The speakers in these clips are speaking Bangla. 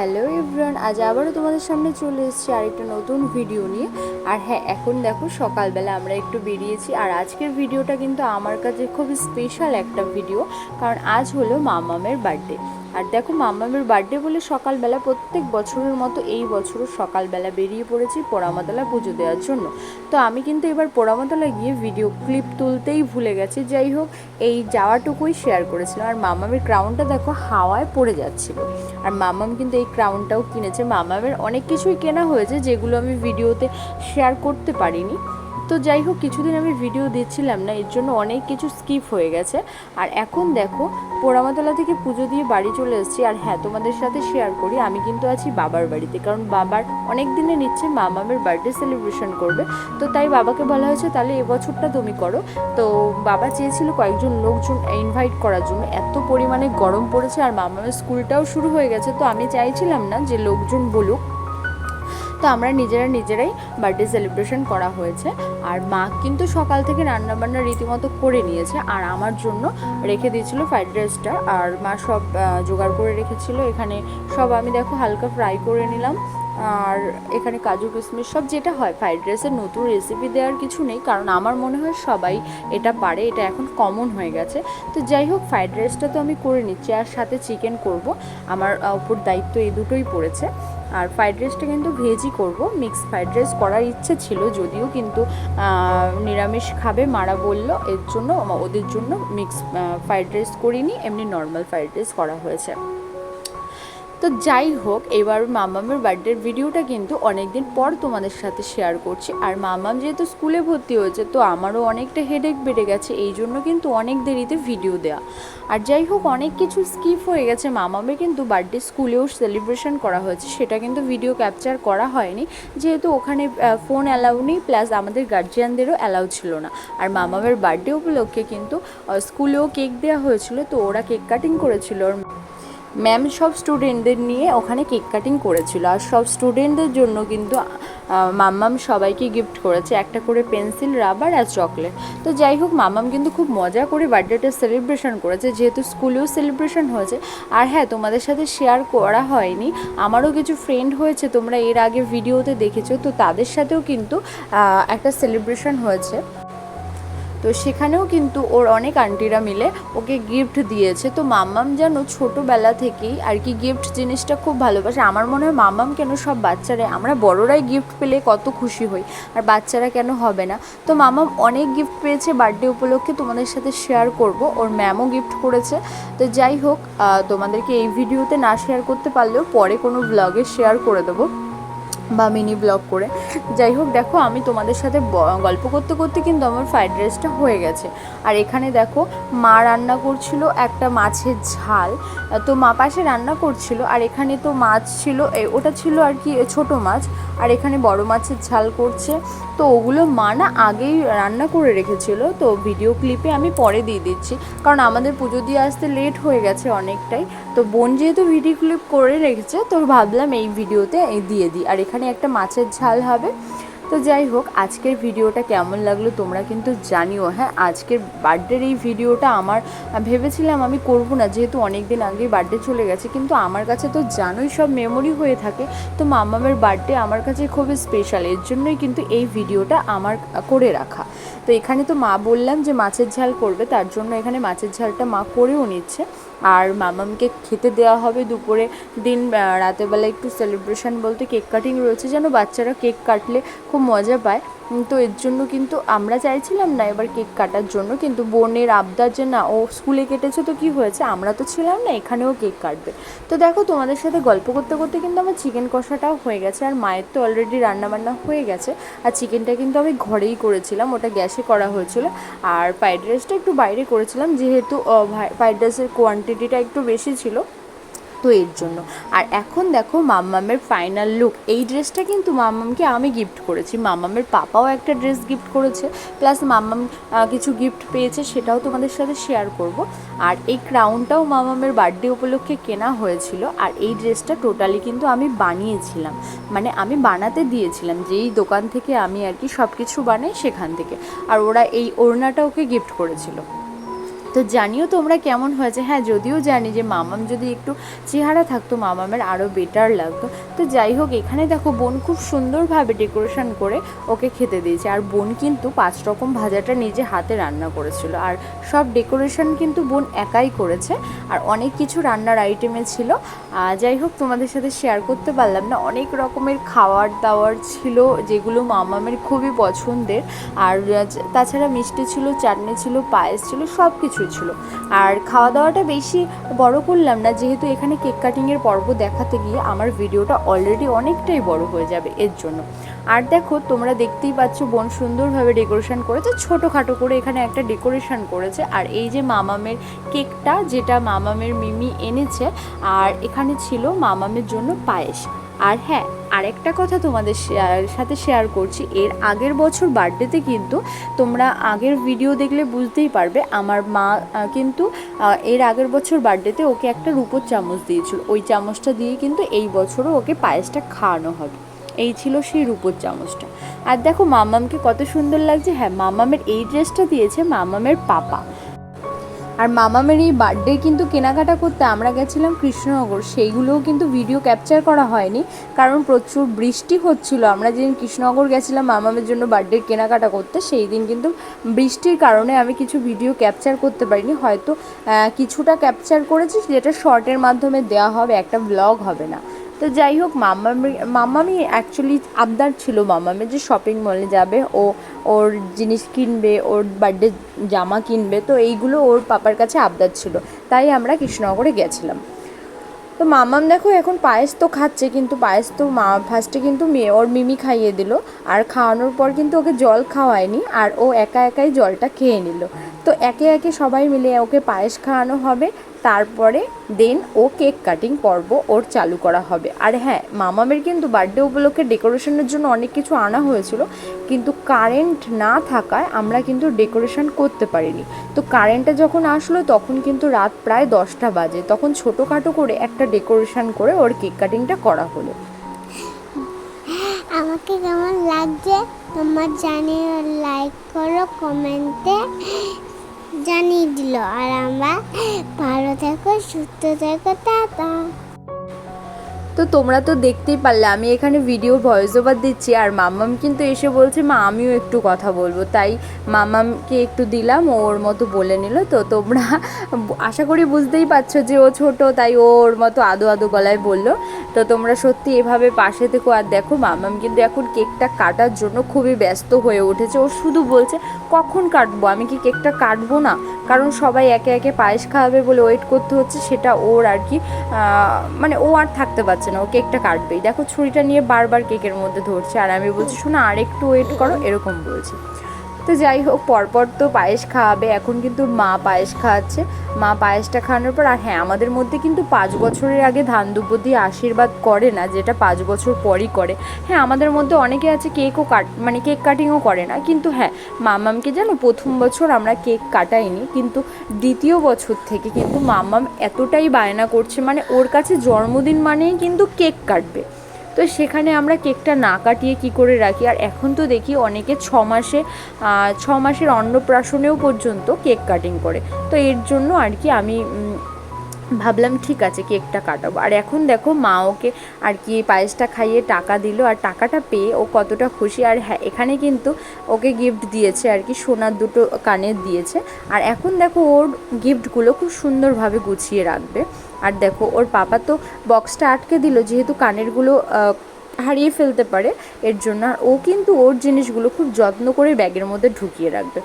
হ্যালো এভরিওয়ান, আজ আবারও তোমাদের সামনে চলে এসেছি আরেকটা নতুন ভিডিও নিয়ে। আর হ্যাঁ এখন দেখো সকালবেলা আমরা একটু বেরিয়েছি, আর আজকের ভিডিওটা কিন্তু আমার কাছে খুব স্পেশাল একটা ভিডিও, কারণ আজ হলো মামামের বার্থডে আর দেখো মামামের বার্থডে বলে সকালবেলা প্রত্যেক বছরের মতো এই বছরও সকালবেলা বেরিয়ে পড়েছি পোড়ামাতলা পুজো দেওয়ার জন্য। তো আমি কিন্তু এবার পোড়ামাতলা গিয়ে ভিডিও ক্লিপ তুলতেই ভুলে গেছি। যাই হোক, এই যাওয়াটুকুই শেয়ার করেছিলাম। আর মামামের ক্রাউনটা দেখো হাওয়ায় পড়ে যাচ্ছিল। আর মামাম কিন্তু এই ক্রাউনটাও কিনেছে। মামামের অনেক কিছুই কেনা হয়েছে যেগুলো আমি ভিডিওতে শেয়ার করতে পারিনি। তো যাই হোক, কিছুদিন আমি ভিডিও দিচ্ছিলাম না, এর জন্য অনেক কিছু স্কিপ হয়ে গেছে। আর এখন দেখো পোড়ামাতলা থেকে পুজো দিয়ে বাড়ি চলে এসেছি। আর হ্যাঁ তোমাদের সাথে শেয়ার করি, আমি কিন্তু আছি বাবার বাড়িতে। কারণ বাবার অনেক দিনে নিচ্ছে মামামের বার্থডে সেলিব্রেশন করবে। তো তাই বাবাকে বলা হয়েছে, তাহলে এবছরটা তুমি করো। তো বাবা চেয়েছিল কয়েকজন লোকজন ইনভাইট করার জন্য। এত পরিমাণে গরম পড়েছে আর মা মামামের স্কুলটাও শুরু হয়ে গেছে। তো আমি চাইছিলাম না যে লোকজন বলুক। তো আমরা নিজেরা নিজেরাই বার্থডে সেলিব্রেশন করা হয়েছে। আর মা কিন্তু সকাল থেকে রান্নাবান্না রীতিমতো করে নিয়েছে আর আমার জন্য রেখে দিয়েছিল ফ্রাইড রাইসটা আর মা সব জোগাড় করে রেখেছিল। এখানে সব আমি দেখো হালকা ফ্রাই করে নিলাম। আর এখানে কাজু কিশমিশ সব যেটা হয় ফ্রাইড রাইসের নতুন রেসিপি দেওয়ার কিছু নেই। কারণ আমার মনে হয় সবাই এটা পারে, এটা এখন কমন হয়ে গেছে। তো যাই হোক ফ্রাইড রাইসটা তো আমি করে নিচ্ছি। আর সাথে চিকেন করব। আমার উপর দায়িত্ব এই দুটোই পড়েছে। আর ফ্রাইড রাইসটা কিন্তু ভেজই করব। মিক্স ফ্রাইড রাইস করার ইচ্ছে ছিল যদিও কিন্তু নিরামিষ খাবে, মারা বলল। এর জন্য, ওদের জন্য মিক্স ফ্রাইড রাইস করিনি, এমনি নর্মাল ফ্রাইড রাইস করা হয়েছে। তো যাই হোক, এবার মামামের বার্থডের ভিডিওটা কিন্তু অনেক দিন পর তোমাদের সাথে শেয়ার করছি। আর মামাম যেহেতু স্কুলে ভর্তি হয়েছে, তো আমারও অনেকটা হেডেক বেড়ে গেছে, এই জন্য কিন্তু অনেক দেরিতে ভিডিও দেওয়া আর যাই হোক, অনেক কিছু স্কিপ হয়ে গেছে। মামামের কিন্তু বার্থডে স্কুলেও সেলিব্রেশন করা হয়েছে, সেটা কিন্তু ভিডিও ক্যাপচার করা হয়নি। যেহেতু ওখানে ফোন অ্যালাউ নেই প্লাস আমাদের গার্জিয়ানদেরও অ্যালাউ ছিল না। আর মামামের বার্থডে উপলক্ষে কিন্তু স্কুলেও কেক দেওয়া হয়েছিল, তো ওরা কেক কাটিং করেছিল। ম্যাম সব স্টুডেন্টদের নিয়ে ওখানে কেক কাটিং করেছিল। আর সব স্টুডেন্টদের জন্য কিন্তু মাম্মাম সবাইকে গিফট করেছে। একটা করে পেন্সিল রাবার আর চকলেট তো যাই হোক, মাম্মাম কিন্তু খুব মজা করে বার্থডেটা সেলিব্রেশন করেছে। যেহেতু স্কুলেও সেলিব্রেশন হয়েছে। আর হ্যাঁ তোমাদের সাথে শেয়ার করা হয়নি। আমারও কিছু ফ্রেন্ড হয়েছে, তোমরা এর আগে ভিডিওতে দেখেছ। তো তাদের সাথেও কিন্তু একটা সেলিব্রেশন হয়েছে। তো সেখানেও কিন্তু ওর অনেক আন্টিরা মিলে ওকে গিফট দিয়েছে। তো মাম্মাম যেন ছোটোবেলা থেকেই আর কি গিফট জিনিসটা খুব ভালোবাসে। আমার মনে হয় মাম্মাম কেন সব বাচ্চারা আমরা বড়রাই গিফট পেলে কত খুশি হই আর বাচ্চারা কেন হবে না। তো মাম্মাম অনেক গিফট পেয়েছে বার্থডে উপলক্ষে, তোমাদের সাথে শেয়ার করব। ওর ম্যামও গিফট করেছে। তো যাই হোক তোমাদেরকে এই ভিডিওতে না শেয়ার করতে পারলেও পরে কোনো ব্লগে শেয়ার করে দেবো। বা মিনি ব্লগ করে। যাই হোক, দেখো, আমি তোমাদের সাথে গল্প করতে করতে কিন্তু আমার ফ্রাইড রাইসটা হয়ে গেছে। আর এখানে দেখো, মা রান্না করছিল একটা মাছের ঝাল। তো মা পাশে রান্না করছিল, আর এখানে তো মাছ ছিল ওটা ছিল আর কি ছোট মাছ। আর এখানে বড় মাছের ঝাল করছে। তো ওগুলো মা না আগেই রান্না করে রেখেছিল। তো ভিডিও ক্লিপে আমি পরে দিয়ে দিচ্ছি। কারণ আমাদের পুজো দিয়ে আসতে লেট হয়ে গেছে অনেকটাই। তো বোন যেহেতু ভিডিও ক্লিপ করে রেখেছে, তো ভাবলাম এই ভিডিওতে দিয়ে দিই। আর এখানে একটা মাছের ঝাল হবে। তো যাই হোক, আজকের ভিডিওটা কেমন লাগল তোমরা কিন্তু জানিও। হ্যাঁ আজকের বার্থডের এই ভিডিওটা আমার ভেবেছিলাম আমি করব না, যেহেতু অনেক দিন আগেই বার্থডে চলে গেছে, কিন্তু আমার কাছে তো জানোই সব মেমোরি হয়ে থাকে। তো মামামের বার্থডে আমার কাছে খুবই স্পেশাল এর জন্যই কিন্তু এই ভিডিওটা আমার করে রাখা। তো এখানে তো মা বললাম যে মাছের ঝাল করবে, তার জন্য এখানে মাছের ঝালটা মা করেও নিচ্ছে। আর মামামকে খেতে দেওয়া হবে দুপুরে। দিন রাতেরবেলা একটু সেলিব্রেশন বলতে কেক কাটিং রয়েছে, যেন বাচ্চারা কেক কাটলে খুব মজা পায়। তো এর জন্য কিন্তু আমরা চাইছিলাম না এবার কেক কাটার জন্য, কিন্তু বোনের আবদার যে না, ও স্কুলে কেটেছে তো কি হয়েছে, আমরা তো ছিলাম না, এখানেও কেক কাটবে। তো দেখো, তোমাদের সাথে গল্প করতে করতে কিন্তু আমার চিকেন কষাটাও হয়ে গেছে, আর মায়ের তো অলরেডি রান্নাবান্না হয়ে গেছে। আর চিকেনটা কিন্তু আমি ঘরেই করেছিলাম, ওটা গ্যাসে করা হয়েছিল। আর ফ্রাইড রাইসটা একটু বাইরে করেছিলাম, যেহেতু ফ্রাইড রাইসের কোয়ান্টিটিটা একটু বেশি ছিল, তো এর জন্য। আর এখন দেখো মাম্মামের ফাইনাল লুক এই ড্রেসটা কিন্তু মাম্মামকে আমি গিফট করেছি। মাম্মামের পাপাও একটা ড্রেস গিফট করেছে। প্লাস মাম্মাম কিছু গিফট পেয়েছে, সেটাও তোমাদের সাথে শেয়ার করব। আর এই ক্রাউনটাও মামামের বার্থডে উপলক্ষে কেনা হয়েছিল। আর এই ড্রেসটা টোটালি কিন্তু আমি বানিয়েছিলাম। মানে আমি বানাতে দিয়েছিলাম। যেই দোকান থেকে আমি আর কি সব কিছু বানাই সেখান থেকে। আর ওরা এই ওড়নাটা ওকে গিফট করেছিল। তো জানিও তোমরা কেমন হয়েছে? হ্যাঁ যদিও জানি যে মামাম যদি একটু চেহারা থাকতো, মামামের আরও বেটার লাগতো। তো যাই হোক, এখানে দেখো বোন খুব সুন্দরভাবে ডেকোরেশন করে ওকে খেতে দিয়েছে। আর বোন কিন্তু পাঁচ রকম ভাজাটা নিজে হাতে রান্না করেছিল। আর সব ডেকোরেশন কিন্তু বোন একাই করেছে। আর অনেক কিছু রান্নার আইটেমে ছিল। যাই হোক, তোমাদের সাথে শেয়ার করতে পারলাম না। অনেক রকমের খাওয়ার দাওয়ার ছিল, যেগুলো মামামের খুবই পছন্দের। আর তাছাড়া মিষ্টি ছিল, চাটনি ছিল, পায়েস ছিল সব কিছু ছিল। আর খাওয়া দাওয়াটা বেশি বড় করলাম না। যেহেতু এখানে কেক কাটিংয়ের পর্ব দেখাতে গিয়ে আমার ভিডিওটা অলরেডি অনেকটাই বড় হয়ে যাবে এর জন্য। আর দেখো, তোমরা দেখতেই পাচ্ছ বোন সুন্দরভাবে ডেকোরেশন করেছে, ছোটোখাটো করে এখানে একটা ডেকোরেশন করেছে। আর এই যে মামামের কেকটা, যেটা মামামের মিমি এনেছে, আর এখানে ছিল মামামের জন্য পায়েস। আর হ্যাঁ আরেকটা কথা তোমাদের সাথে শেয়ার করছি, এর আগের বছর বার্থডেতে কিন্তু তোমরা আগের ভিডিও দেখলে বুঝতেই পারবে, আমার মা কিন্তু এর আগের বছর বার্থডেতে ওকে একটা রূপোর চামচ দিয়েছিল। ওই চামচটা দিয়ে কিন্তু এই বছরও ওকে পায়েসটা খাওয়ানো হবে। এই ছিল সেই রূপোর চামচটা। আর দেখো মামামকে কত সুন্দর লাগছে হ্যাঁ মামামের এই ড্রেসটা দিয়েছে মামামের পাপা। আর মামামের এই বার্থডে কিন্তু কেনাকাটা করতে আমরা গেছিলাম কৃষ্ণনগর, সেইগুলোও কিন্তু ভিডিও ক্যাপচার করা হয়নি। কারণ প্রচুর বৃষ্টি হচ্ছিল। আমরা যেদিন কৃষ্ণনগর গেছিলাম মামামের জন্য বার্থডে কেনাকাটা করতে, সেই দিন কিন্তু বৃষ্টির কারণে আমি কিছু ভিডিও ক্যাপচার করতে পারিনি। হয়তো কিছুটা ক্যাপচার করেছি, যেটা শর্টের মাধ্যমে দেওয়া হবে, একটা ব্লগ হবে না। তো যাই হোক, মামামি মামামি অ্যাকচুয়ালি আবদার ছিল মামামের যে শপিং মলে যাবে। ও ওর জিনিস কিনবে, ওর বার্থডে জামা কিনবে, তো এইগুলো ওর পাপার কাছে আবদার ছিল। তাই আমরা কৃষ্ণনগরে গেছিলাম। তো মামাম দেখো এখন পায়েস তো খাচ্ছে, কিন্তু পায়েস তো মা ফার্স্টে কিন্তু মেয়ে, ওর মিমি খাইয়ে দিল। আর খাওয়ানোর পর কিন্তু ওকে জল খাওয়ায়নি, আর ও একা একাই জলটা খেয়ে নিল। তো একে একে সবাই মিলে ওকে পায়েস খাওয়ানো হবে। তারপরে দেন ও কেক কাটিং পর্ব ওর চালু করা হবে। আর হ্যাঁ মামামের কিন্তু বার্থডে উপলক্ষে ডেকোরেশনের জন্য অনেক কিছু আনা হয়েছিল, কিন্তু কারেন্ট না থাকায় আমরা কিন্তু ডেকোরেশন করতে পারিনি। তো কারেন্টটা যখন আসলো, তখন কিন্তু রাত প্রায় দশটা বাজে। তখন ছোটোখাটো করে একটা ডেকোরেশন করে ওর কেক কাটিংটা করা হলো। আমাকে কেমন লাগছে? তোমার জানিয়ে লাইক করো, কমেন্টে। জানিয়ে দিল। আর আমরা ভালো থেকো সুস্থ থেকো টাটা। তো তোমরা তো দেখতেই পারলে, আমি এখানে ভিডিও ভয়েস ওভার দিচ্ছি আর মাম্মাম কিন্তু এসে বলছে, মা, আমিও একটু কথা বলব। তাই মাম্মামকে একটু দিলাম ওর মতো বলে নিল। তো তোমরা আশা করি বুঝতেই পারছ যে ও ছোট, তাই ওর মতো আদো আদো গলায় বলল। তো তোমরা সত্যি এভাবে পাশে থেকো আর দেখো, মাম্মাম কিন্তু এখন কেকটা কাটার জন্য খুবই ব্যস্ত হয়ে উঠেছে। ও শুধু বলছে, কখন কাটবো? আমি কি কেকটা কাটবো না? কারণ সবাই একে একে পায়েস খাওয়াবে বলে ওয়েট করতে হচ্ছে, সেটা ওর আর কি মানে ও আর থাকতে পারছে না, ও কেকটা কাটবেই। দেখো ছুরিটা নিয়ে বারবার কেকের মধ্যে ধরছে, আর আমি বলছি, শোনা আর একটু ওয়েট করো, এরকম বলছি। তো যাই হোক, পরপর তো পায়েস খাওয়াবে। এখন কিন্তু মা পায়েস খাওয়াচ্ছে মা পায়েসটা খাওয়ানোর পর, আর হ্যাঁ আমাদের মধ্যে কিন্তু পাঁচ বছরের আগে ধান দিয়ে আশীর্বাদ করে না, যেটা পাঁচ বছর পরই করে। হ্যাঁ আমাদের মধ্যে অনেকে আছে কেকও কাট মানে কেক কাটিংও করে না। কিন্তু হ্যাঁ মামামকে জানো প্রথম বছর আমরা কেক কাটাইনি, কিন্তু দ্বিতীয় বছর থেকে কিন্তু মামাম এতটাই বায়না করছে মানে ওর কাছে জন্মদিন মানেই কিন্তু কেক কাটবে। তো সেখানে আমরা কেকটা না কাটিয়ে কি করে রাখি? আর এখন তো দেখি অনেকে ছ মাসে ছ মাসের অন্নপ্রাশনেও পর্যন্ত কেক কাটিং করে। তো এর জন্য আর কি আমি ভাবলাম ঠিক আছে কেকটা কাটাবো। আর এখন দেখো মা ওকে আর কি পায়েসটা খাইয়ে টাকা দিল আর টাকাটা পেয়ে ও কতটা খুশি। আর হ্যাঁ এখানে কিন্তু ওকে গিফট দিয়েছে আর কি, সোনার দুটো কানের দিয়েছে। আর এখন দেখো ওর গিফটগুলো খুব সুন্দরভাবে গুছিয়ে রাখবে। আর দেখো ওর পাপা তো বক্সটা আটকে দিল, যেহেতু কানেরগুলো হারিয়ে ফেলতে পারে, এর জন্য। আর ও কিন্তু ওর জিনিসগুলো খুব যত্ন করে ব্যাগের মধ্যে ঢুকিয়ে রাখবে।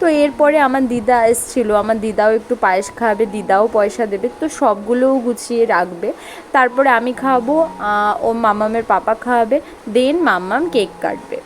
তো এরপরে আমার দিদা এসছিল, আমার দিদাও একটু পায়েস খাবে, দিদাও পয়সা দেবে, তো সবগুলোও গুছিয়ে রাখবে। তারপরে আমি খাব ও মামামের পাপা খাওয়াবে দেন মাম্মাম কেক কাটবে।